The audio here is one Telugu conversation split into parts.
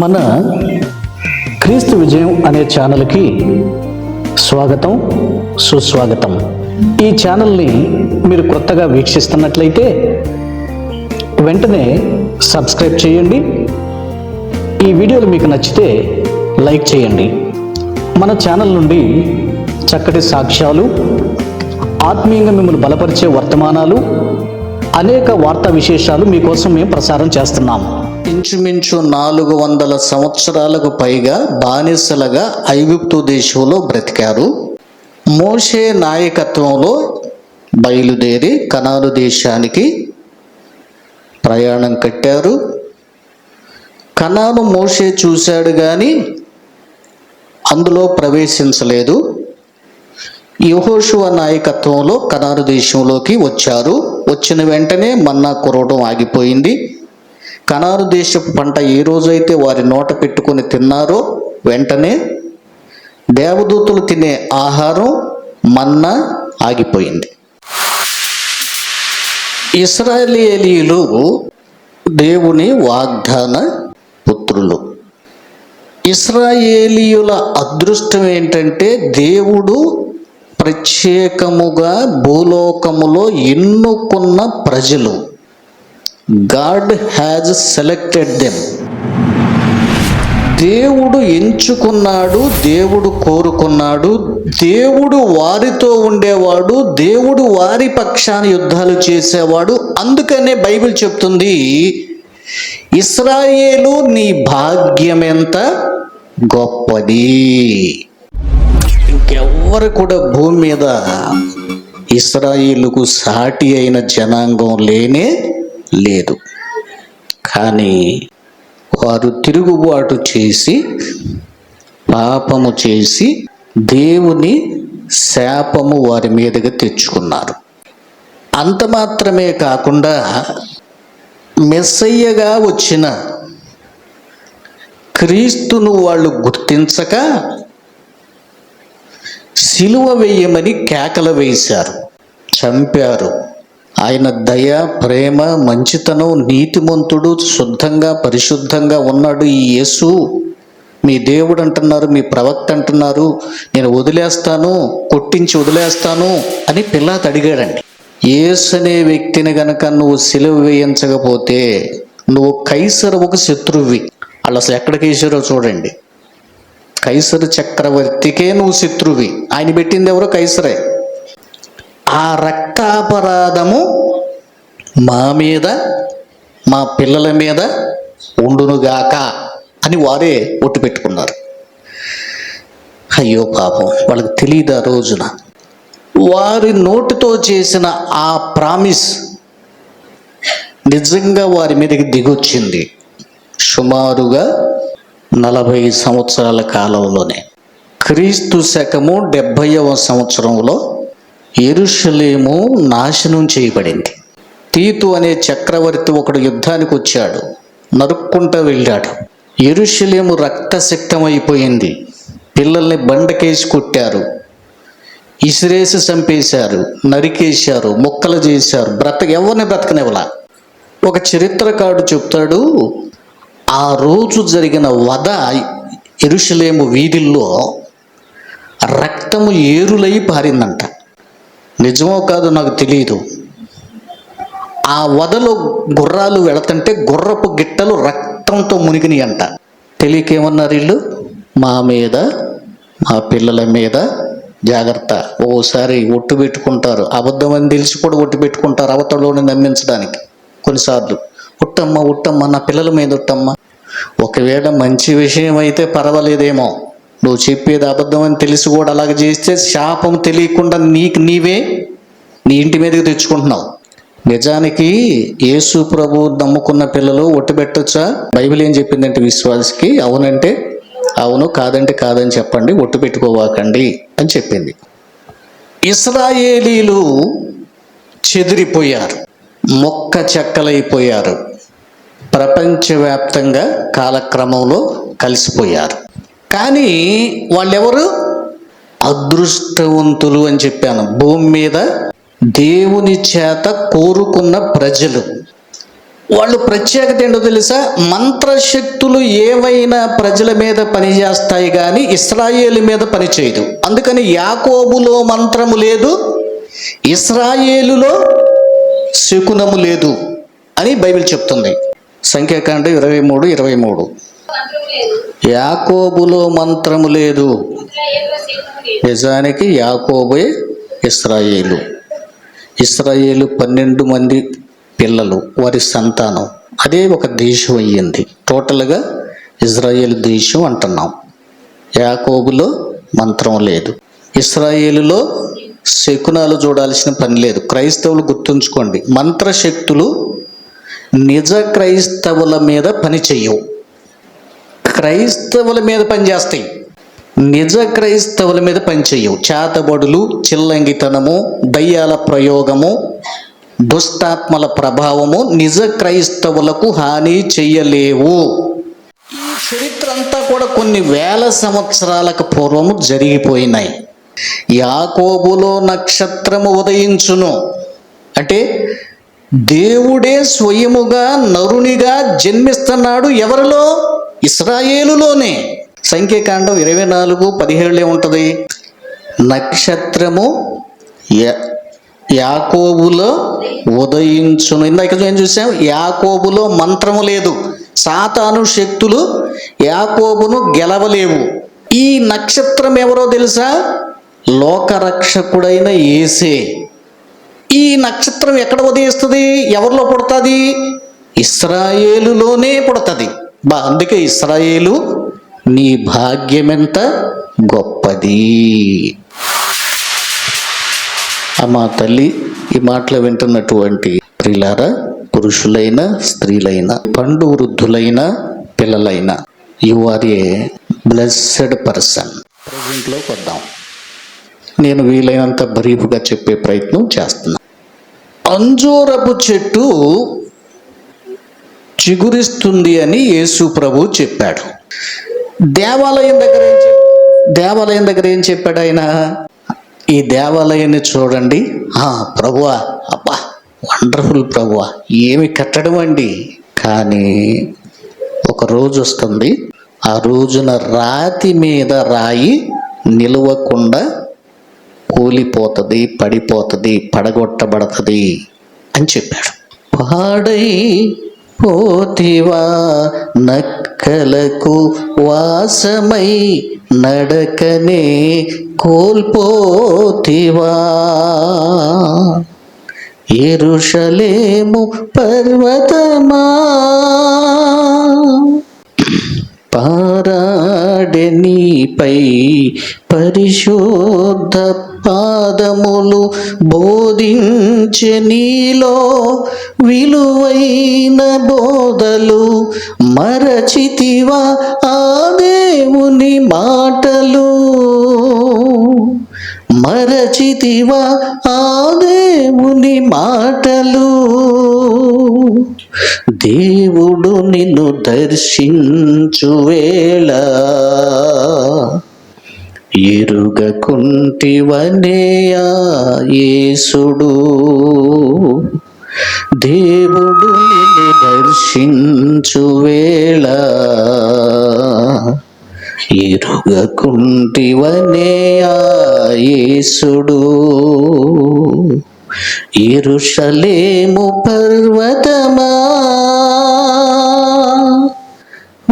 మన క్రీస్తు విజయం అనే ఛానల్కి స్వాగతం సుస్వాగతం. ఈ ఛానల్ని మీరు కొత్తగా వీక్షిస్తున్నట్లయితే వెంటనే సబ్స్క్రైబ్ చేయండి. ఈ వీడియోలు మీకు నచ్చితే లైక్ చేయండి. మన ఛానల్ నుండి చక్కటి సాక్ష్యాలు ఆత్మీయంగా మిమ్మల్ని బలపరిచే వర్తమానాలు అనేక వార్తా విశేషాలు మీకోసం మేము ప్రసారం చేస్తున్నాం. ఇంచుమించు నాలుగు వందల సంవత్సరాలకు పైగా బానిసలుగా ఐగుప్తు దేశంలో బ్రతికారు. మోషే నాయకత్వంలో బయలుదేరి కనాలు దేశానికి ప్రయాణం కట్టారు. కనాను మోషే చూశాడు కానీ అందులో ప్రవేశించలేదు. యహోషువ నాయకత్వంలో కనారు దేశంలోకి వచ్చారు. వచ్చిన వెంటనే మన్నా కురవడం ఆగిపోయింది. కనారు దేశపు పంట ఏ రోజైతే వారి నోట పెట్టుకొని తిన్నారో వెంటనే దేవదూతలు తినే ఆహారం మన్నా ఆగిపోయింది. ఇస్రాయేలీలు దేవుని వాగ్దాన పుత్రులు. ఇస్రాయేలీయుల అదృష్టం ఏంటంటే దేవుడు ప్రత్యేకముగా భూలోకములో ఎన్నుకున్న ప్రజలు. గాడ్ హ్యాజ్ సెలెక్టెడ్ దెమ్ దేవుడు ఎంచుకున్నాడు దేవుడు కోరుకున్నాడు దేవుడు వారితో ఉండేవాడు దేవుడు వారి పక్షాన యుద్ధాలు చేసేవాడు. అందుకనే బైబిల్ చెప్తుంది ఇస్రాయేలు నీ భాగ్యం ఎంత? గొప్పది. ఇంకెవ్వరు కూడా భూమి మీద ఇస్రాయిలుకు సాటి అయిన జనాంగం లేనే లేదు. కానీ వారు తిరుగుబాటు చేసి పాపము చేసి దేవుని శాపము వారి మీదగా తెచ్చుకున్నారు. అంత మాత్రమే కాకుండా మెస్సయ్యగా వచ్చిన క్రీస్తును వాళ్ళు గుర్తించక సిలువ వేయమని కేకలు వేశారు. చంపారు. ఆయన దయ ప్రేమ మంచితనం నీతిమంతుడు శుద్ధంగా పరిశుద్ధంగా ఉన్నాడు ఈ యేసు. మీ దేవుడు అంటున్నారు మీ ప్రవక్త అంటున్నారు నేను వదిలేస్తాను కొట్టించి వదిలేస్తాను అని పిల్లాత అడిగాడండి. యేసు అనే వ్యక్తిని గనక నువ్వు సెలవు వేయించకపోతే నువ్వు కైసరువుకు శత్రువి. వాళ్ళు అసలు ఎక్కడికి వేసారో చూడండి. కైసరు చక్రవర్తికే నువ్వు శత్రువి. ఆయన పెట్టింది ఎవరో? కైసరే. ఆ రక్తాపరాధము మా మీద మా పిల్లల మీద ఉండునుగాక అని వారే ఒట్టు పెట్టుకున్నారు. అయ్యో పాపం వాళ్ళకి తెలియదు ఆ రోజున. వారి నోటితో చేసిన ఆ ప్రామిస్ నిజంగా వారి మీదకి దిగొచ్చింది. సుమారుగా నలభై సంవత్సరాల కాలంలోనే. క్రీస్తు శకము డెబ్భైవ సంవత్సరంలో ఎరుషలేము నాశనం చేయబడింది. తీతు అనే చక్రవర్తి ఒకడు యుద్ధానికి వచ్చాడు. నరుక్కుంటూ వెళ్ళాడు. ఎరుషలేము రక్తశక్తమైపోయింది పిల్లల్ని బండకేసి కొట్టారు. ఇసిరేసి చంపేశారు. నరికేశారు. మొక్కలు చేశారు. బ్రతక ఎవరిని బ్రతకనివ్వలా? ఒక చరిత్రకారుడు చెప్తాడు ఆ రోజు జరిగిన వధ ఎరుషలేము వీధుల్లో రక్తము ఏరులై పారిందంట. నిజమో కాదో నాకు తెలియదు ఆ వదలో గుర్రాలు వెళతంటే గుర్రపు గిట్టలు రక్తంతో మునిగినాయి అంట తెలియకేమన్నారు వీళ్ళు? మా మీద మా పిల్లల మీద జాగ్రత్త. ఓసారి ఒట్టు పెట్టుకుంటారు. అబద్ధం అని తెలిసి కూడా ఒట్టు పెట్టుకుంటారు అవతలోని నమ్మించడానికి. కొన్నిసార్లు ఉట్టమ్మ ఉట్టమ్మ నా పిల్లల మీద ఉట్టమ్మ ఒకవేళ మంచి విషయం అయితే పర్వాలేదేమో. నువ్వు చెప్పేది అబద్ధం అని తెలిసి కూడా అలాగ చేస్తే శాపం తెలియకుండా నీకు నీవే నీ ఇంటి మీదకి తెచ్చుకుంటున్నావు. నిజానికి యేసు ప్రభు నమ్ముకున్న పిల్లలు ఒట్టు పెట్టొచ్చా? బైబిల్ ఏం చెప్పిందంటే విశ్వాసకి అవునంటే అవును కాదంటే కాదని చెప్పండి ఒట్టు పెట్టుకోవాకండి అని చెప్పింది. ఇస్రాయేలీలు చెదిరిపోయారు మొక్క చెక్కలైపోయారు ప్రపంచవ్యాప్తంగా కాలక్రమంలో కలిసిపోయారు. కానీ వాళ్ళెవరు? అదృష్టవంతులు అని చెప్పాను. భూమి మీద దేవుని చేత కోరుకున్న ప్రజలు. వాళ్ళు ప్రత్యేకత ఏంటో తెలుసా? మంత్రశక్తులు ఏవైనా ప్రజల మీద పనిచేస్తాయి కానీ ఇస్రాయేలు మీద పని చేయదు. అందుకని యాకోబులో మంత్రము లేదు ఇస్రాయేలులో శకునము లేదు అని బైబిల్ చెప్తుంది. సంఖ్యాకాండ ఇరవై మూడు ఇరవై మూడు. యాకోబులో మంత్రము లేదు. నిజానికి యాకోబే ఇస్రాయేలు. ఇస్రాయేలు పన్నెండు మంది పిల్లలు వారి సంతానం. అదే ఒక దేశం అయ్యింది. టోటల్గా ఇజ్రాయేల్ దేశం అంటున్నాం. యాకోబులో మంత్రం లేదు. ఇస్రాయేలులో శకునాలు చూడాల్సిన పని లేదు. క్రైస్తవులు గుర్తుంచుకోండి మంత్రశక్తులు నిజ క్రైస్తవుల మీద పని చెయ్యవు క్రైస్తవుల మీద పనిచేస్తాయి. నిజ క్రైస్తవుల మీద పనిచేయవు. చేతబడులు చిల్లంగితనము దయ్యాల ప్రయోగము దుష్టాత్మల ప్రభావము నిజ క్రైస్తవులకు హాని చెయ్యలేవు. ఈ చరిత్ర అంతా కూడా కొన్ని వేల సంవత్సరాలకు పూర్వము జరిగిపోయినాయి. యాకోబులో నక్షత్రము ఉదయించును. అంటే దేవుడే స్వయముగా నరునిగా జన్మిస్తున్నాడు ఎవరిలో? ఇస్రాయేలులోనే సంఖ్యాకాండం ఇరవై నాలుగు పదిహేడులే ఉంటుంది. నక్షత్రము యాకోబులో ఉదయించును. ఇందాక ఏం చూసాం? యాకోబులో మంత్రము లేదు. సాతాను శక్తులు యాకోబును గెలవలేవు. ఈ నక్షత్రం ఎవరో తెలుసా? లోకరక్షకుడైన ఏసే ఈ నక్షత్రం ఎక్కడ ఉదయిస్తుంది? ఎవరిలో పుడుతుంది? ఇస్రాయేలులోనే పుడుతుంది. బా అందుకే ఇస్రాయేలు నీ భాగ్యమెంత గొప్పది. ఆ మా తల్లి ఈ మాటలు వింటున్నటువంటి స్త్రీలారా పురుషులైన స్త్రీలైన పండు వృద్ధులైన పిల్లలైన you are a blessed person ప్రజెంట్లోకి వద్దాం నేను వీలైనంత బ్రీఫ్గా చెప్పే ప్రయత్నం చేస్తున్నా. అంజూరపు చెట్టు చిగురిస్తుంది అని యేసు ప్రభు చెప్పాడు. దేవాలయం దగ్గర ఏం దేవాలయం దగ్గర ఏం చెప్పాడు ఆయన? ఈ దేవాలయాన్ని చూడండి. ఆ ప్రభువా అబ్బా వండర్ఫుల్ ప్రభువా ఏమి కట్టడం అండి? కానీ ఒక రోజు వస్తుంది. ఆ రోజున రాతి మీద రాయి నిలవకుండా కూలిపోతుంది పడిపోతుంది పడగొట్టబడుతుంది అని చెప్పాడు. పాడై పోతివా నక్కలకు వాసమై నడకనే కోల్పోతివా. ఎరుషలేము పర్వతమా. పారాడె నీపై పరిశుద్ధ పాదములు బోధించె నీలో విలువైన బోధలు మరచితివా ఆ దేవుని మాటలు? మరచితివా ఆ దేవుని మాటలు? దేవుడు నిన్ను దర్శించు వేళ ఎరుగకుంటివనే యేసుడు. దేవుడు నిన్ను దర్శించు వేళ ఎరుగకుంటివనే ఆ యేసుడు. ఎరుషలేము పర్వతమా?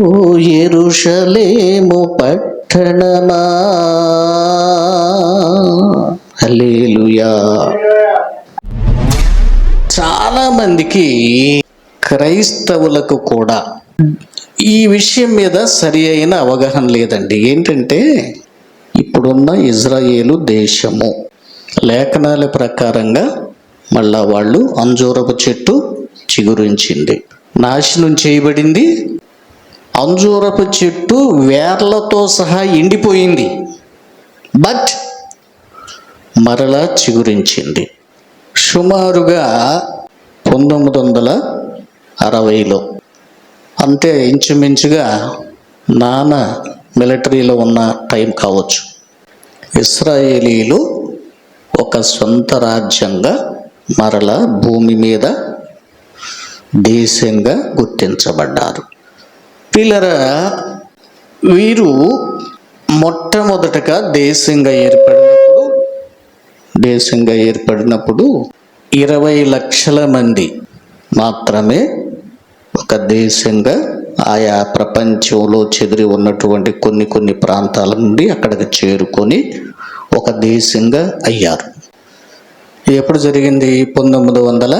ఓ ఎరుషలేము పట్టణమా? హల్లెలూయా. చాలా మందికి క్రైస్తవులకు కూడా ఈ విషయం మీద సరి అయిన అవగాహన లేదండి. ఏంటంటే ఇప్పుడున్న ఇజ్రాయేలు దేశము లేఖనాల ప్రకారంగా మళ్ళా వాళ్ళు అంజూరపు చెట్టు చిగురించింది. నాశనం చేయబడింది. అంజూరపు చెట్టు వేర్లతో సహా ఎండిపోయింది. బట్ మరలా చిగురించింది. సుమారుగా పంతొమ్మిది వందల అరవైలో. అంతే ఇంచుమించుగా నాన్న మిలిటరీలో ఉన్న టైం కావచ్చు. ఇస్రాయేలీలు ఒక సొంత రాజ్యంగా మరల భూమి మీద దేశంగా గుర్తించబడ్డారు. పిల్లరా వీరు మొట్టమొదటగా దేశంగా ఏర్పడినప్పుడు దేశంగా ఏర్పడినప్పుడు ఇరవై లక్షల మంది మాత్రమే ఒక దేశంగా ఆయా ప్రపంచంలో చెదిరి ఉన్నటువంటి కొన్ని కొన్ని ప్రాంతాల నుండి అక్కడికి చేరుకొని ఒక దేశంగా అయ్యారు. ఎప్పుడు జరిగింది? పంతొమ్మిది వందల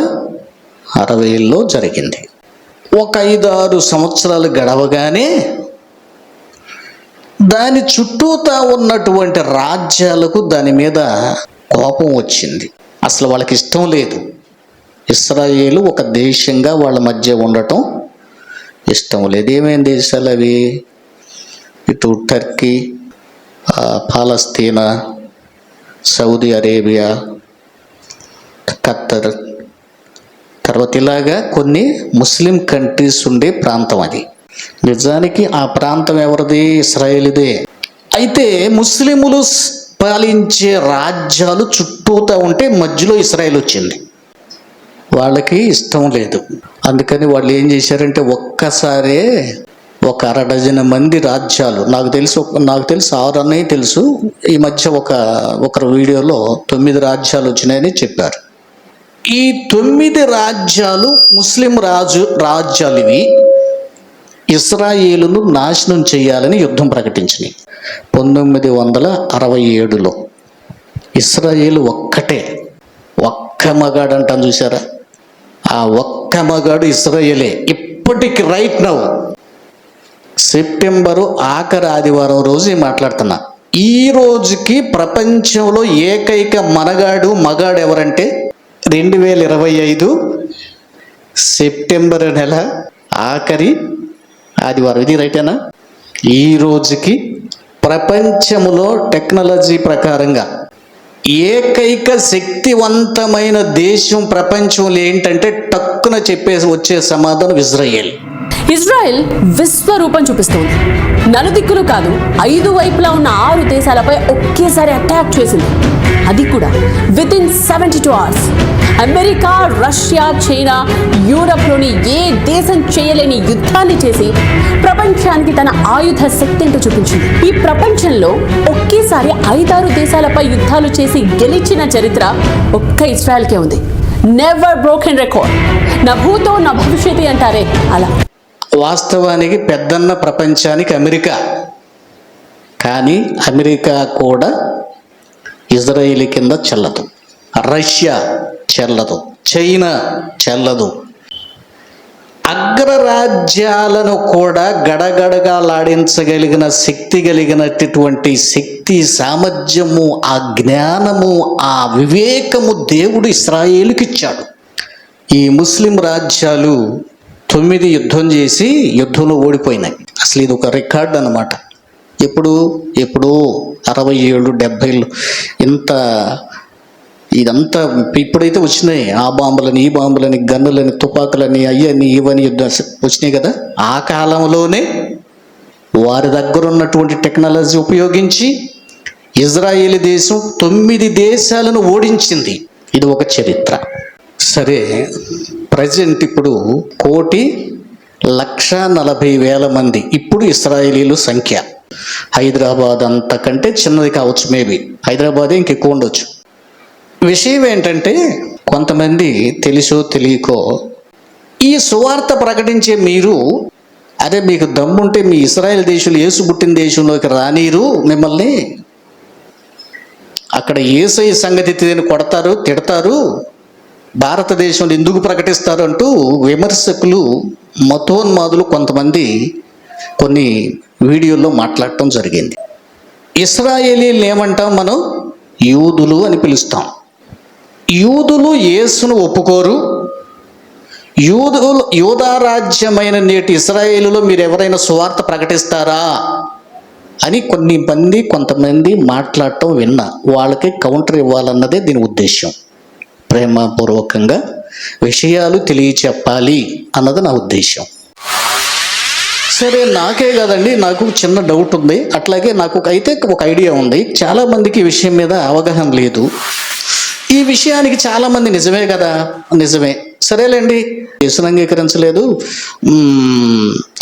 అరవైలో జరిగింది. ఒక ఐదు ఆరు సంవత్సరాలు గడవగానే దాని చుట్టూతా ఉన్నటువంటి రాజ్యాలకు దాని మీద కోపం వచ్చింది. అసలు వాళ్ళకి ఇష్టం లేదు. ఇస్రాయేలు ఒక దేశంగా వాళ్ళ మధ్య ఉండటం ఇష్టం లేదు. ఏమేమి దేశాలు అవి? ఇటు Turkey Palestine Saudi Arabia Qatar తర్వాత ఇలాగా కొన్ని ముస్లిం కంట్రీస్ ఉండే ప్రాంతం అది. నిజానికి ఆ ప్రాంతం ఎవరిది? ఇస్రాయేల్దే. అయితే ముస్లిములు పాలించే రాజ్యాలు చుట్టూతా ఉంటే మధ్యలో ఇస్రాయేల్ వచ్చింది. వాళ్ళకి ఇష్టం లేదు. అందుకని వాళ్ళు ఏం చేశారంటే ఒక్కసారే ఒక అర డజన్ మంది రాజ్యాలు నాకు తెలుసు నాకు తెలుసు ఆరు అన్నయ్య తెలుసు ఈ మధ్య ఒక ఒకరు వీడియోలో తొమ్మిది రాజ్యాలు వచ్చినాయని చెప్పారు. ఈ తొమ్మిది రాజ్యాలు ముస్లిం రాజు రాజ్యాలు ఇవి ఇస్రాయేలును నాశనం చేయాలని యుద్ధం ప్రకటించినాయి పంతొమ్మిది వందల అరవై ఏడులో ఇస్రాయేలు ఒక్కటే. ఒక్క మగాడు అంటాను చూసారా ఆ ఒక్క మగాడు ఇస్రాయేలే. ఇప్పటికి రైట్ నవ్వు సెప్టెంబరు ఆఖరి ఆదివారం రోజు మాట్లాడుతున్నా. ఈ రోజుకి ప్రపంచంలో ఏకైక మనగాడు మగాడు ఎవరంటే రెండు వేల ఇరవై ఐదు సెప్టెంబర్ నెల ఆఖరి ఆదివారం. ఇది రైటేనా ఈ రోజుకి ప్రపంచములో టెక్నాలజీ ప్రకారంగా ఏకైక శక్తివంతమైన దేశం ప్రపంచంలో ఏంటంటే టక్కున చెప్పేసి వచ్చే సమాధానం ఇజ్రాయేల్. ఇజ్రాయెల్ విశ్వరూపం చూపిస్తోంది. నలుదిక్కులు కాదు ఐదు వైపులా ఉన్న ఆరు దేశాలపై ఒకేసారి అటాక్ చేసింది. అది కూడా with in seventy two hours America Russia China యూరప్లోని ఏ దేశం చేయలేని యుద్ధాన్ని చేసి ప్రపంచానికి తన ఆయుధ శక్తి ఏంటో చూపించింది. ఈ ప్రపంచంలో ఒకేసారి ఐదారు దేశాలపై యుద్ధాలు చేసి గెలిచిన చరిత్ర ఒక్క ఇస్రాయల్కే ఉంది. నెవర్ బ్రోకెన్ రికార్డ్ నా భూతో నా భవిష్యత్తు అంటారే అలా. వాస్తవానికి పెద్దన్న ప్రపంచానికి అమెరికా. కానీ అమెరికా కూడా ఇజ్రాయేల్ కింద చెల్లదు. రష్యా చెల్లదు. చైనా చెల్లదు. అగ్రరాజ్యాలను కూడా గడగడగాలాడించగలిగిన శక్తి కలిగినటువంటి శక్తి సామర్థ్యము ఆ జ్ఞానము ఆ వివేకము దేవుడు ఇస్రాయేలుకి ఇచ్చాడు. ఈ ముస్లిం రాజ్యాలు తొమ్మిది యుద్ధం చేసి యుద్ధంలో ఓడిపోయినాయి. అసలు ఇది ఒక రికార్డ్ అన్నమాట. ఎప్పుడు? ఎప్పుడో అరవై ఏళ్ళు డెబ్బైలు ఇంత ఇదంతా ఇప్పుడైతే వచ్చినాయి. ఆ బాంబులని ఈ బాంబులని గన్నులని తుపాకులని అయ్యని ఇవని వచ్చినాయి కదా? ఆ కాలంలోనే వారి దగ్గర ఉన్నటువంటి టెక్నాలజీ ఉపయోగించి ఇజ్రాయేల్ దేశం తొమ్మిది దేశాలను ఓడించింది. ఇది ఒక చరిత్ర. సరే ప్రజెంట్ ఇప్పుడు కోటి లక్ష నలభై వేల మంది. ఇప్పుడు ఇస్రాయేలీలు సంఖ్య. హైదరాబాద్ అంతకంటే చిన్నది కావచ్చు మేబీ హైదరాబాదే ఇంకెక్కువ ఉండొచ్చు. విషయం ఏంటంటే కొంతమంది తెలుసో తెలియకో ఈ సువార్త ప్రకటించే మీరు అదే మీకు దమ్ముంటే మీ ఇస్రాయల్ దేశంలో యేసు పుట్టిన దేశంలోకి రానీరు మిమ్మల్ని. అక్కడ ఏసై సంగతి తెలియని కొడతారు తిడతారు భారతదేశంలో ఎందుకు ప్రకటిస్తారు అంటూ విమర్శకులు మతోన్మాదులు కొంతమంది కొన్ని వీడియోల్లో మాట్లాడటం జరిగింది. ఇస్రాయేలీలు ఏమంటాం మనం? యూదులు అని పిలుస్తాం. యూదులు యేసును ఒప్పుకోరు. యూదులు యూదారాజ్యమైన నేటి ఇస్రాయేలులో మీరు ఎవరైనా సువార్త ప్రకటిస్తారా? అని కొన్ని మంది కొంతమంది మాట్లాడటం విన్నా వాళ్ళకి కౌంటర్ ఇవ్వాలన్నదే దీని ఉద్దేశం ప్రేమపూర్వకంగా విషయాలు తెలియచెప్పాలి అన్నది నా ఉద్దేశం సరే నాకే కదండి. నాకు చిన్న డౌట్ ఉంది. అట్లాగే నాకు అయితే ఒక ఐడియా ఉంది. చాలా మందికి ఈ విషయం మీద అవగాహన లేదు. ఈ విషయానికి చాలా మంది నిజమే కదా? నిజమే. సరేలేండి. యేసును అంగీకరించలేదు.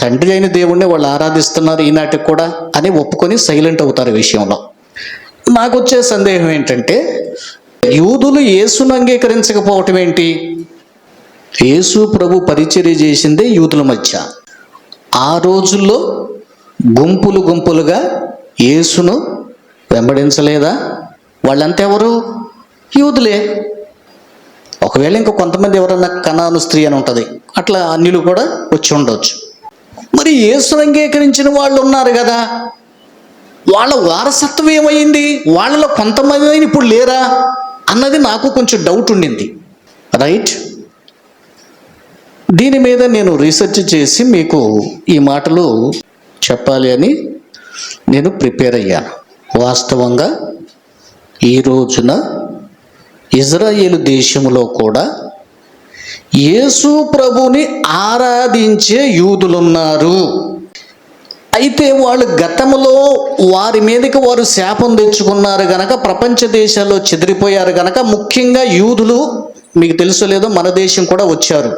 తండ్రి అయిన దేవుణ్ణి వాళ్ళు ఆరాధిస్తున్నారు ఈనాటికి కూడా అని ఒప్పుకొని సైలెంట్ అవుతారు ఈ విషయంలో. నాకు వచ్చే సందేహం ఏంటంటే యూదులు యేసును అంగీకరించకపోవటం ఏంటి? యేసు ప్రభు పరిచర్య చేసిందే యూదుల మధ్య. ఆ రోజుల్లో గుంపులు గుంపులుగా యేసును వెంబడించలేదా? వాళ్ళంతా ఎవరు యూదులే. ఒకవేళ ఇంకా కొంతమంది ఎవరన్నా కణాను స్త్రీ అని ఉంటుంది అట్లా అన్యులు కూడా వచ్చి ఉండవచ్చు మరి యేసును అంగీకరించిన వాళ్ళు ఉన్నారు కదా. వాళ్ళ వారసత్వం ఏమైంది? వాళ్ళలో కొంతమంది ఇప్పుడు లేరా? అన్నది నాకు కొంచెం డౌట్ ఉండింది. రైట్ దీని మీద నేను రీసెర్చ్ చేసి మీకు ఈ మాటలు చెప్పాలి అని నేను ప్రిపేర్ అయ్యాను. వాస్తవంగా ఈ రోజున ఇజ్రాయేల్ దేశంలో కూడా యేసు ప్రభుని ఆరాధించే యూదులున్నారు. అయితే వాళ్ళు గతంలో వారి మీదకి వారు శాపం తెచ్చుకున్నారు గనక ప్రపంచ దేశాల్లో చెదిరిపోయారు గనక ముఖ్యంగా యూదులు మీకు తెలుసు లేదో మన దేశం కూడా వచ్చారు.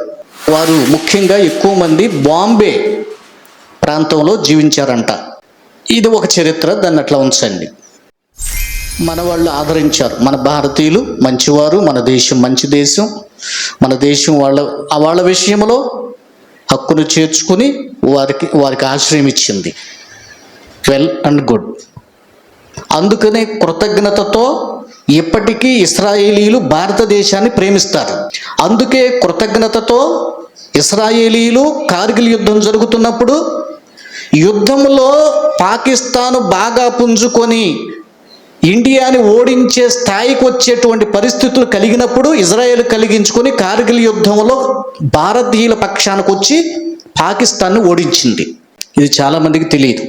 వారు ముఖ్యంగా ఎక్కువ మంది బాంబే ప్రాంతంలో జీవించారంట. ఇది ఒక చరిత్ర దాన్ని అట్లా ఉంచండి. మన వాళ్ళు ఆదరించారు. మన భారతీయులు మంచివారు మన దేశం మంచి దేశం. మన దేశం వాళ్ళ వాళ్ళ విషయంలో హక్కును చేర్చుకుని వారికి వారికి ఆశ్రయం ఇచ్చింది. వెల్ అండ్ గుడ్ అందుకనే కృతజ్ఞతతో ఇప్పటికీ ఇస్రాయేలీలు భారతదేశాన్ని ప్రేమిస్తారు. అందుకే కృతజ్ఞతతో ఇస్రాయేలీలు కార్గిల్ యుద్ధం జరుగుతున్నప్పుడు యుద్ధంలో పాకిస్తాను బాగా పుంజుకొని ఇండియాని ఓడించే స్థాయికి వచ్చేటువంటి పరిస్థితులు కలిగినప్పుడు ఇజ్రాయెల్ కలిగించుకొని కార్గిల్ యుద్ధంలో భారతీయుల పక్షానికి వచ్చి పాకిస్తాన్ను ఓడించింది. ఇది చాలామందికి తెలియదు.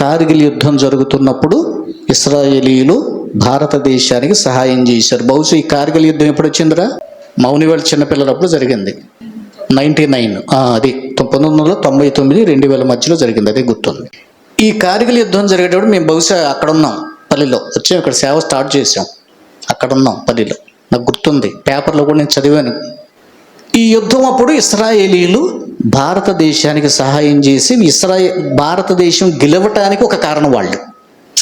కార్గిల్ యుద్ధం జరుగుతున్నప్పుడు ఇస్రాయేలీలు భారతదేశానికి సహాయం చేశారు. బహుశా ఈ కార్గిల్ యుద్ధం ఎప్పుడు వచ్చిందిరా మౌనివాళ్ళ చిన్నపిల్లలప్పుడు జరిగింది. నైంటీ నైన్ అది పంతొమ్మిది వందల తొంభై తొమ్మిది రెండు వేల మధ్యలో జరిగింది. అదే గుర్తుంది. ఈ కార్గిల్ యుద్ధం జరిగేటప్పుడు మేము బహుశా అక్కడ ఉన్నాం పల్లిలో. వచ్చాం ఇక్కడ సేవ స్టార్ట్ చేసాం అక్కడ ఉన్నాం పల్లిలో. నాకు గుర్తుంది. పేపర్లో కూడా నేను చదివాను. ఈ యుద్ధం అప్పుడు ఇస్రాయేలీలు భారతదేశానికి సహాయం చేసి ఇస్రాయే భారతదేశం గెలవటానికి ఒక కారణం వాళ్ళు.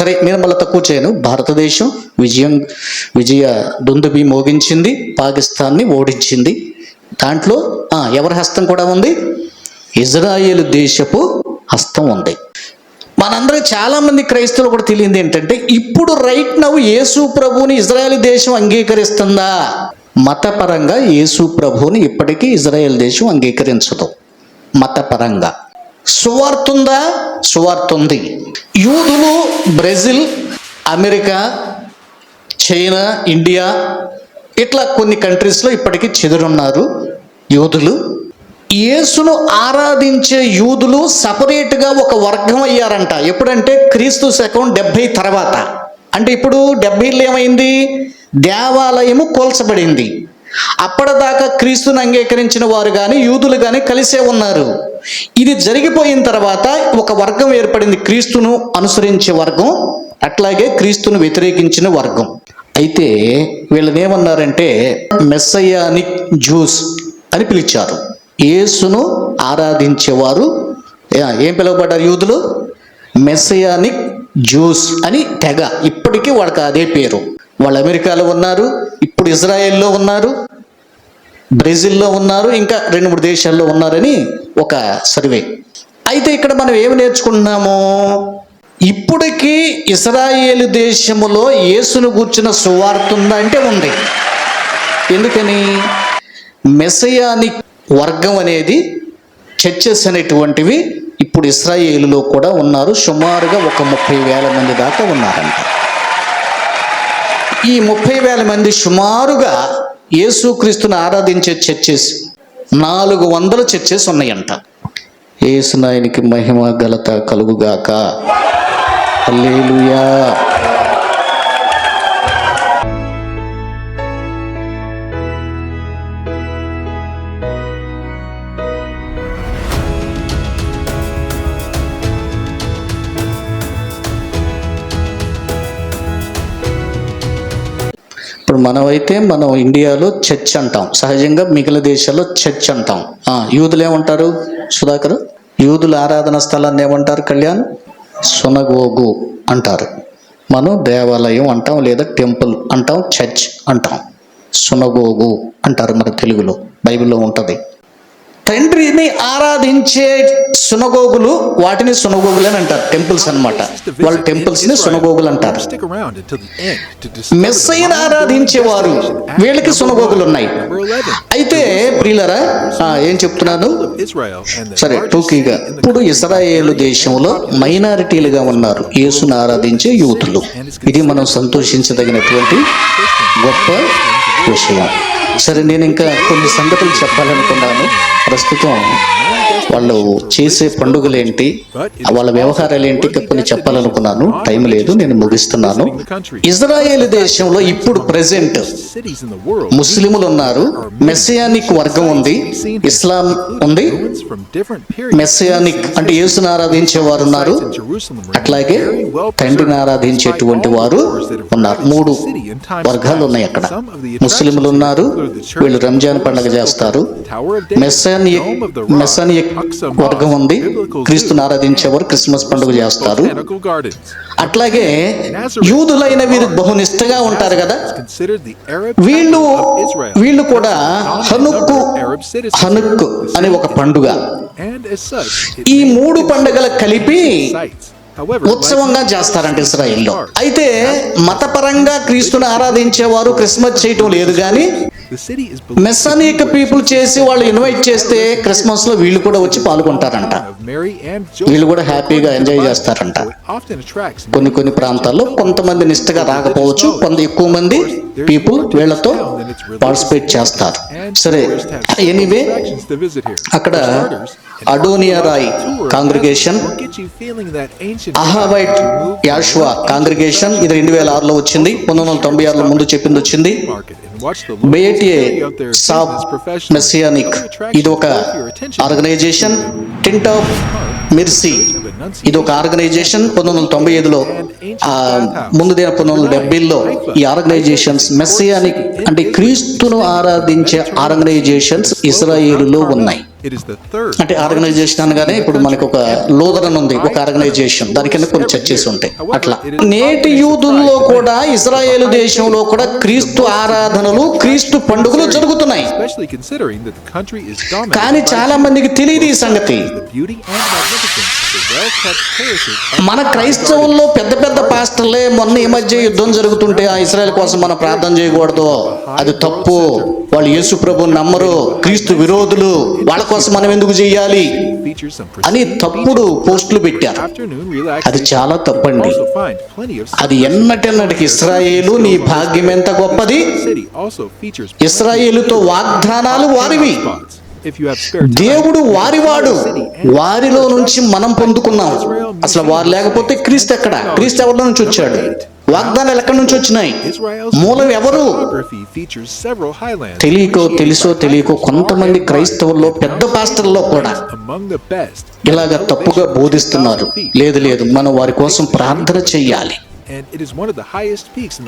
సరే నేను మళ్ళీ తక్కువ చేయను. భారతదేశం విజయం విజయ దుందుబి మోగించింది పాకిస్తాన్ని ఓడించింది. దాంట్లో ఎవరి హస్తం కూడా ఉంది? ఇజ్రాయేల్ దేశపు హస్తం ఉంది. మనందరూ చాలా మంది క్రైస్తవులు కూడా తెలియంది ఏంటంటే ఇప్పుడు రైట్ నవ్వు యేసు ప్రభువుని ఇజ్రాయెల్ దేశం అంగీకరిస్తుందా? మతపరంగా యేసు ప్రభువుని ఇప్పటికీ ఇజ్రాయెల్ దేశం అంగీకరించదు. మతపరంగా. సువార్తుందా? సువార్తుంది. యూదులు బ్రెజిల్ అమెరికా చైనా ఇండియా ఇట్లా కొన్ని కంట్రీస్లో ఇప్పటికీ చెదురున్నారు యూదులు. యేసును ఆరాధించే యూదులు సపరేట్గా ఒక వర్గం అయ్యారంట. ఎప్పుడంటే క్రీస్తు శకం డెబ్భై తర్వాత. అంటే ఇప్పుడు డెబ్భైలో ఏమైంది? దేవాలయము కోల్చబడింది. అప్పటిదాకా క్రీస్తుని అంగీకరించిన వారు కానీ యూదులు కానీ కలిసే ఉన్నారు. ఇది జరిగిపోయిన తర్వాత ఒక వర్గం ఏర్పడింది క్రీస్తును అనుసరించే వర్గం అట్లాగే క్రీస్తును వ్యతిరేకించిన వర్గం. అయితే వీళ్ళని ఏమన్నారంటే మెస్సయానిక్ జ్యూస్ అని పిలిచారు. యేసును ఆరాధించేవారు ఏం పిలువబడ్డారు యూదులు? మెస్సయానిక్ జ్యూస్ అని తెగ. ఇప్పటికీ వాళ్ళకి అదే పేరు. వాళ్ళు అమెరికాలో ఉన్నారు ఇప్పుడు ఇజ్రాయెల్లో ఉన్నారు బ్రెజిల్లో ఉన్నారు ఇంకా రెండు మూడు దేశాల్లో ఉన్నారని ఒక సర్వే. అయితే ఇక్కడ మనం ఏమి నేర్చుకుంటున్నాము ఇప్పటికీ ఇస్రాయేల్ దేశములో యేసును కూర్చున్న సువార్త ఉందా అంటే ఉంది. ఎందుకని? మెసయానిక్ వర్గం అనేది చర్చెస్ అనేటువంటివి ఇప్పుడు ఇస్రాయేలులో కూడా ఉన్నారు. సుమారుగా ఒక ముప్పై వేల మంది దాకా ఉన్నారంట. ఈ ముప్పై వేల మంది సుమారుగా యేసుక్రీస్తుని ఆరాధించే చర్చెస్ నాలుగు వందల చర్చెస్ ఉన్నాయంట. ఏసునాయనికి మహిమ గలత కలుగుగాక. లేలుయా ఇప్పుడు మనమైతే మనం ఇండియాలో చర్చ్ అంటాం. సహజంగా మిగిలిన దేశాల్లో చర్చ్ అంటాం. యూదులు ఏమంటారు సుధాకర్? యూదుల ఆరాధన స్థలాన్ని ఏమంటారు కళ్యాణ్? సునగోగు అంటారు. మనం దేవాలయం అంటాం లేదా టెంపుల్ అంటాం చర్చ్ అంటాం. సునగోగు అంటారు మన తెలుగులో బైబిల్లో ఉంటుంది. తండ్రిని ఆరాధించే సునగోగులు వాటిని సునగోగులు అని అంటారు టెంపుల్స్ అనమాట వాళ్ళ టెంపుల్స్ని సునగోగులు అంటారు. మెస్సైన్ around ఆరాధించేవారు వీళ్ళకి సునగోగులు ఉన్నాయి. అయితే ప్రియులరా ఏం చెప్తున్నాను? సరే టూకీగా. ఇప్పుడు ఇస్రాయేల్ దేశంలో మైనారిటీలుగా ఉన్నారు. యేసును ఆరాధించే యూతులు. ఇది మనం సంతోషించదగినటువంటి గొప్ప విషయం. సరే నేను ఇంకా కొన్ని సంగతులు చెప్పాలనుకున్నాను. ప్రస్తుతం వాళ్ళు చేసే పండుగలు ఏంటి వాళ్ళ వ్యవహారాలు ఏంటి కొన్ని చెప్పాలనుకున్నాను. టైం లేదు నేను ముగిస్తున్నాను. ఇజ్రాయేల్ దేశంలో ఇప్పుడు ప్రెసెంట్ ముస్లిములు ఉన్నారు మెస్సియానిక్ వర్గం ఉంది ఇస్లాం ఉంది మెస్సియానిక్ అంటే యేసును ఆరాధించే వారు ఉన్నారు అట్లాగే తండ్రిని ఆరాధించేటువంటి వారు ఉన్నారు. మూడు వర్గాలు ఉన్నాయి అక్కడ. ముస్లింలు ఉన్నారు వీళ్ళు రంజాన్ పండుగ చేస్తారు. మెస్సానియ మెస్సానియక్ వర్గం ఉంది. క్రీస్తుని ఆరాధించేవారు క్రిస్మస్ పండుగ చేస్తారు. అట్లాగే యూదులైన వీరు బహునిష్టగా ఉంటారు కదా. వీళ్ళు వీళ్ళు కూడా హనుక్కు హనుక్కు అనే ఒక పండుగ. ఈ మూడు పండుగల కలిపి ఉత్సవంగా చేస్తారంట ఇస్రాయిల్లో. అయితే మతపరంగా క్రీస్తుని ఆరాధించేవారు క్రిస్మస్ చేయటం లేదు కానీ మెస్సానిక్ పీపుల్ చేసి వాళ్ళు ఇన్వైట్ చేస్తే క్రిస్మస్లో వీళ్ళు కూడా వచ్చి పాల్గొంటారంట. వీళ్ళు. కూడా హ్యాపీగా ఎంజాయ్ చేస్తారంట. కొన్ని కొన్ని ప్రాంతాల్లో కొంతమంది నిష్టగా రాకపోవచ్చు కొంత ఎక్కువ మంది పీపుల్ వీళ్ళతో పార్టిసిపేట్ చేస్తారు. సరే ఎనీవే. అక్కడ అడోనియా రాయ్ కాంగ్రిగేషన్ అహావైట్ యాష్వా కాంగ్రిగేషన్ ఇది రెండు వేల ఆరులో వచ్చింది పంతొమ్మిది వందల తొంభై ఆరులో ముందు చెప్పింది వచ్చింది. బేటియే సాబ్ మెస్సియానిక్ ఇది ఒక ఆర్గనైజేషన్ టింట్ ఆఫ్ మిర్సీ ఇది ఒక ఆర్గనైజేషన్ పంతొమ్మిది వందల తొంభై ఐదులో ముందు దిన పంతొమ్మిది వందల డెబ్బైలో ఈ ఆర్గనైజేషన్స్ మెస్సియానిక్ అంటే క్రీస్తును ఆరాధించే ఆర్గనైజేషన్స్ ఇస్రాయేలులో ఉన్నాయి. అంటే ఆర్గనైజేషన్ అనగానే ఇప్పుడు మనకు ఒక లోదరన్ ఉంది ఒక ఆర్గనైజేషన్. దాని కింద కొన్ని చర్చెస్ ఉంటాయి. అట్లా. నేటి యూదుల్లో కూడా ఇజ్రాయేల్ దేశంలో కూడా క్రీస్తు ఆరాధనలు క్రీస్తు పండుగలు జరుగుతున్నాయి. కానీ చాలా మందికి తెలియదు ఈ సంగతి. మన క్రైస్తవుల్లో పెద్ద పెద్ద పాస్టర్లే మొన్న ఈ మధ్య యుద్ధం జరుగుతుంటే ఆ ఇస్రాయల్ కోసం మనం ప్రార్థన చేయకూడదు. అది తప్పు. వాళ్ళు యేసు ప్రభుని నమ్మరు. క్రీస్తు విరోధులు. వాళ్ళ కోసం మనం ఎందుకు చేయాలి? అని తప్పుడు పోస్టులు పెట్టారు. అది. చాలా తప్పండి. అది ఎన్నటెన్నటికి ఇస్రాయేలు నీ భాగ్యం ఎంత గొప్పది? ఇస్రాయేలుతో వాగ్దానాలు వారివి. దేవుడు వారివాడు. వారిలో నుంచి మనం పొందుకున్నాం. అసలు వారు లేకపోతే క్రీస్తు ఎక్కడ? క్రీస్తు ఎవరి నుంచి వచ్చాడు? వాగ్దానాలు ఎక్కడి నుంచి వచ్చినాయి? మూలం ఎవరు? తెలియకో తెలుసో తెలియకో కొంతమంది క్రైస్తవుల్లో పెద్ద పాస్టర్లో కూడా ఇలాగ తప్పుగా బోధిస్తున్నారు. లేదు లేదు మనం వారి కోసం ప్రార్థన చెయ్యాలి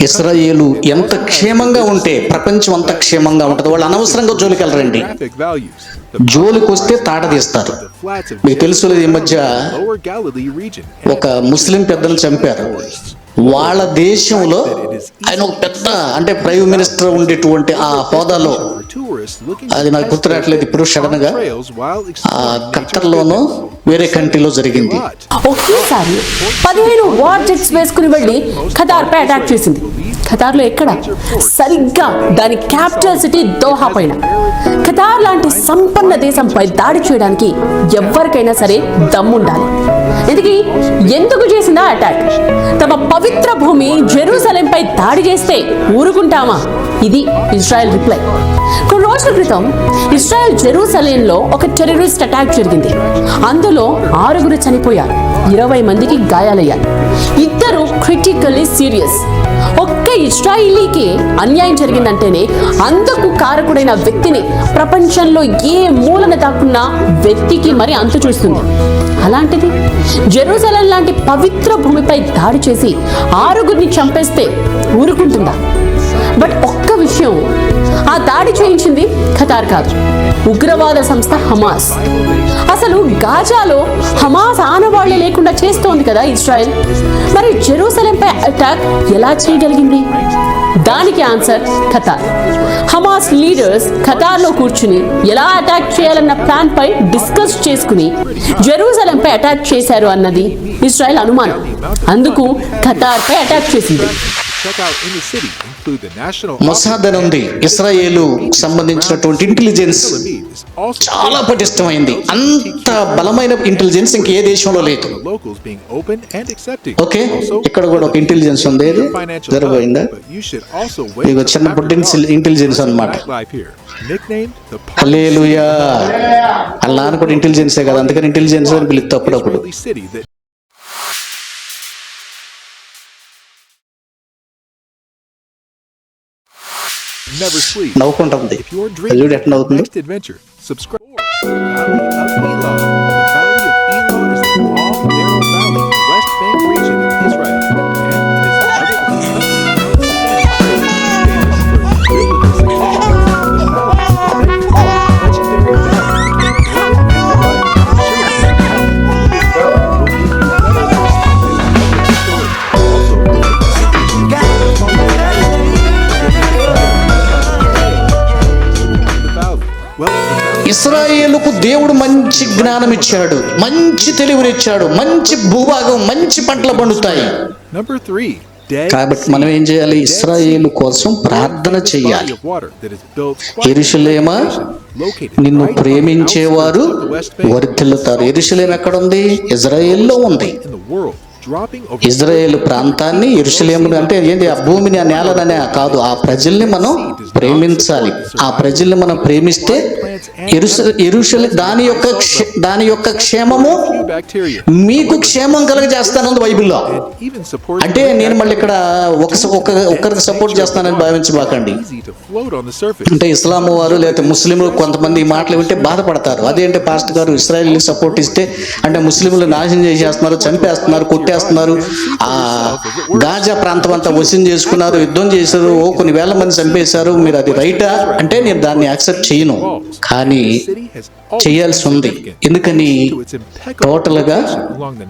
ఇస్రాయేలు ఎంత క్షేమంగా ఉంటే ప్రపంచం అంత క్షేమంగా ఉంటుంది. వాళ్ళు అనవసరంగా జోలికి వెళ్ళరండి. జోలికి వస్తే తాట తీస్తారు. మీకు తెలుసు ఈ మధ్య ఒక ముస్లిం పెద్దలు చంపారు. వాళ్ళ దేశంలో ఆయన ఒక పెద్ద అంటే ప్రైమ్ మినిస్టర్ ఉండేటువంటి ఆ హోదాలో అది నాకు గుర్తురావట్లేదు ఇప్పుడు సడన్గా. ఖత్తర్లోనో వేరే కంట్రీలో జరిగింది. ఒకేసారి పదిహేను వార్ జెట్స్ వేసుకుని వెళ్ళి ఖతార్పై అటాక్ చేసింది. ఖతార్లో ఎక్కడ? సరిగ్గా దాని క్యాపిటల్ సిటీ దోహా పైన. ఖతార్ లాంటి సంపన్న దేశంపై దాడి చేయడానికి ఎవరికైనా సరే దమ్ముండాలి. ఇది ఎందుకు చేసిందా అటాక్ తమ పవిత్ర భూమి జెరూసలేంపై దాడి చేస్తే ఊరుకుంటామా? ఇది ఇజ్రాయెల్ రిప్లై. కొన్ని రోజుల క్రితం ఇజ్రాయెల్ జెరూసలేంలో ఒక టెర్రరిస్ట్ అటాక్ జరిగింది. అందులో ఆరుగురు చనిపోయారు. ఇరవై మందికి గాయాలయ్యారు. ఇద్దరు క్రిటికల్లీ సీరియస్ ఒక్క ఇస్రాయిలీకి అన్యాయం జరిగిందంటేనే అందుకు కారకుడైన వ్యక్తిని ప్రపంచంలో ఏ మూలన దాక్కున్న వ్యక్తికి మరి అంతు చూస్తుంది. అలాంటిది జెరూసలం లాంటి పవిత్ర భూమిపై దాడి చేసి ఆరుగురిని చంపేస్తే ఊరుకుంటుందా? బట్ ఒక్క విషయం ఆ దాడి చేయించింది ఖతార్ కాదు. ఉగ్రవాద సంస్థ హమాస్. అసలు గాజాలో హమాస్ ఆనవాళ్ళు లేకుండా చేస్తోంది కదా ఇజ్రాయెల్? మరి జెరూసలంపై అటాక్ ఎలా చేయగలిగింది? దానికి ఆన్సర్ ఖతార్. హమాస్ లీడర్స్ ఖతార్లో కూర్చుని ఎలా అటాక్ చేయాలన్న ప్లాన్ పై డిస్కస్ చేసుకుని జెరూసలంపై అటాక్ చేశారు అన్నది ఇజ్రాయెల్ అనుమానం. అందుకు ఖతార్పై అటాక్ చేసింది. మొసాదర్ ఉంది. ఇస్రాయేలు సంబంధించినటువంటి ఇంటెలిజెన్స్ చాలా పటిష్టమైంది. అంత బలమైన ఇంటెలిజెన్స్ ఇంక ఏ దేశంలో లేదు. ఓకే ఇక్కడ కూడా ఒక ఇంటెలిజెన్స్ ఉంది జరగబోయిందా? ఇక చిన్న పొటెన్షియల్ ఇంటెలిజెన్స్ అనమాట అల్లా అనుకోండి ఇంటెలిజెన్సే కదా అందుకని ఇంటెలిజెన్స్ అని పిలుస్తూ అప్పుడప్పుడు. నవ్వుకుంటుంది చూడు ఎట్లా నవ్వుతుందో ఇస్రాయేలుకు దేవుడు మంచి జ్ఞానం ఇచ్చాడు మంచి తెలివినిచ్చాడు మంచి భూభాగం మంచి పంటలు పండుతాయి. కాబట్టి. మనం ఏం చేయాలి? ఇస్రాయేలు. కోసం ప్రార్థన quite ఎరుషలేమా నిన్ను ప్రేమించేవారు. వర్ధిల్లుతారు. ఎరుషలేం ఇజ్రాయేల్లో ఉంది. Dropping over ఇజ్రాయేల్ ప్రాంతాన్ని ఎరుషలేముని అంటే ఏంటి ఆ భూమిని ఆ నేలననే కాదు. ఆ ప్రజల్ని మనం ప్రేమించాలి. ఆ ప్రజల్ని మనం ప్రేమిస్తే దాని యొక్క దాని యొక్క క్షేమము మీకు క్షేమం కలగజేస్తానంది బైబిల్లో. అంటే నేను మళ్ళీ ఇక్కడ ఒక ఒక ఒక్కరికి సపోర్ట్ చేస్తానని భావించబాకండి. అంటే ఇస్లాం వారు లేకపోతే ముస్లింలు కొంతమంది ఈ మాటలు వింటే బాధపడతారు. అదేంటి పాస్ట్ గారు ఇస్రాయల్ సపోర్ట్ ఇస్తే అంటే ముస్లింలు నాశనం చేసేస్తున్నారు చంపేస్తున్నారు కొట్టేస్తున్నారు. ఆ గాజా ప్రాంతం అంతా వశం చేసుకున్నారు యుద్ధం చేశారు. ఓ కొన్ని వేల మంది చంపేశారు. మీరు అది రైటా? అంటే నేను దాన్ని యాక్సెప్ట్ చేయను. అని చేయాల్సి ఉంది. ఎందుకని? to టోటల్గా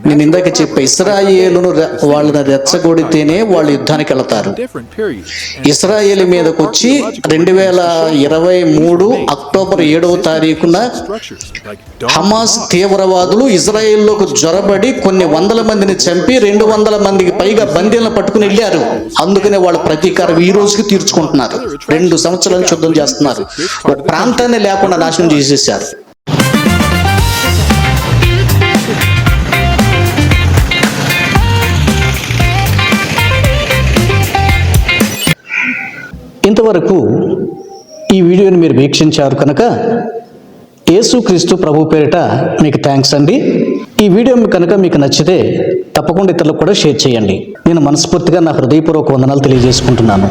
నేను ఇందాక చెప్పా ఇస్రాయేలును వాళ్ళని రెచ్చగొడితేనే వాళ్ళు యుద్ధానికి వెళతారు. ఇస్రాయేల్ మీదకి వచ్చి రెండు వేల ఇరవై మూడు అక్టోబర్ ఏడవ తారీఖున హమాస్ తీవ్రవాదులు ఇజ్రాయెల్లోకి జ్వరబడి కొన్ని వందల మందిని చంపి రెండు వందల మందికి పైగా బందీలను పట్టుకుని వెళ్ళారు. అందుకనే వాళ్ళ ప్రతీకారం ఈ రోజుకి తీర్చుకుంటున్నారు. రెండు సంవత్సరాలు యుద్ధం చేస్తున్నారు. ఒక ప్రాంతాన్ని లేకుండా నాశనం చేసేసారు. ఇంతవరకు ఈ వీడియోని మీరు వీక్షించారు కనుక యేసుక్రీస్తు ప్రభు పేరిట మీకు థ్యాంక్స్ అండి. ఈ వీడియో కనుక మీకు నచ్చితే తప్పకుండా ఇతరులకు కూడా షేర్ చేయండి. నేను మనస్ఫూర్తిగా నా హృదయపూర్వక వందనాలు తెలియజేసుకుంటున్నాను.